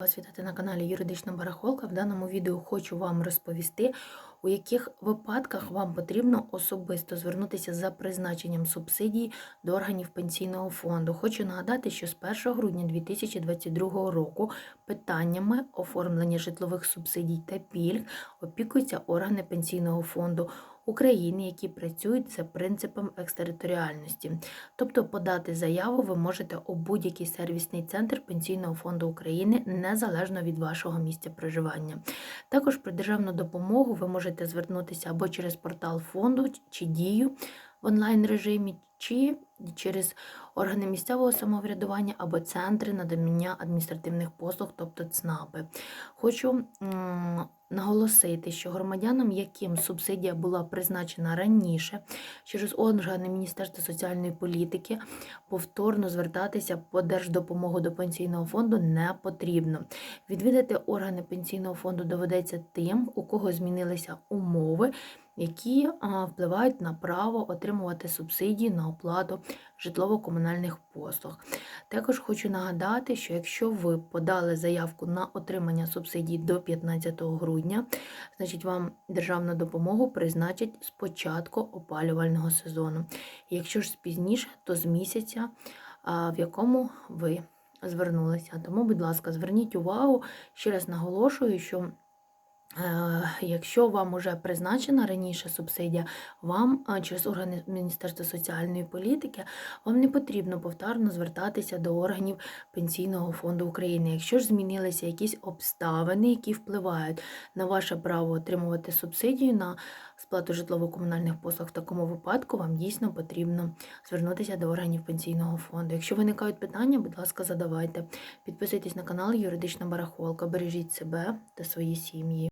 Вас вітати на каналі Юридична Барахолка. В даному відео хочу вам розповісти, у яких випадках вам потрібно особисто звернутися за призначенням субсидій до органів пенсійного фонду. Хочу нагадати, що з 1 грудня 2022 року питаннями оформлення житлових субсидій та пільг опікуються органи пенсійного фонду. України, які працюють за принципом екстериторіальності. Тобто подати заяву ви можете у будь-який сервісний центр Пенсійного фонду України незалежно від вашого місця проживання. Також про державну допомогу ви можете звернутися або через портал фонду чи дію в онлайн режимі, чи через органи місцевого самоврядування або центри надання адміністративних послуг, тобто ЦНАПи. Хочу наголосити, що громадянам, яким субсидія була призначена раніше, через органи Міністерства соціальної політики повторно звертатися по держдопомогу до пенсійного фонду не потрібно. Відвідати органи пенсійного фонду доведеться тим, у кого змінилися умови, які впливають на право отримувати субсидії на оплату житлово-комунальних послуг. Також хочу нагадати, що якщо ви подали заявку на отримання субсидій до 15 грудня, значить вам державну допомогу призначать з початку опалювального сезону. Якщо ж пізніше, то з місяця, в якому ви звернулися. Тому, будь ласка, зверніть увагу, ще раз наголошую, що Якщо вам вже призначена раніше субсидія, вам через органи Міністерства соціальної політики вам не потрібно повторно звертатися до органів Пенсійного фонду України. Якщо ж змінилися якісь обставини, які впливають на ваше право отримувати субсидію на сплату житлово-комунальних послуг, в такому випадку вам дійсно потрібно звернутися до органів Пенсійного фонду. Якщо виникають питання, будь ласка, задавайте. Підписуйтесь на канал Юридична Барахолка, бережіть себе та свої сім'ї.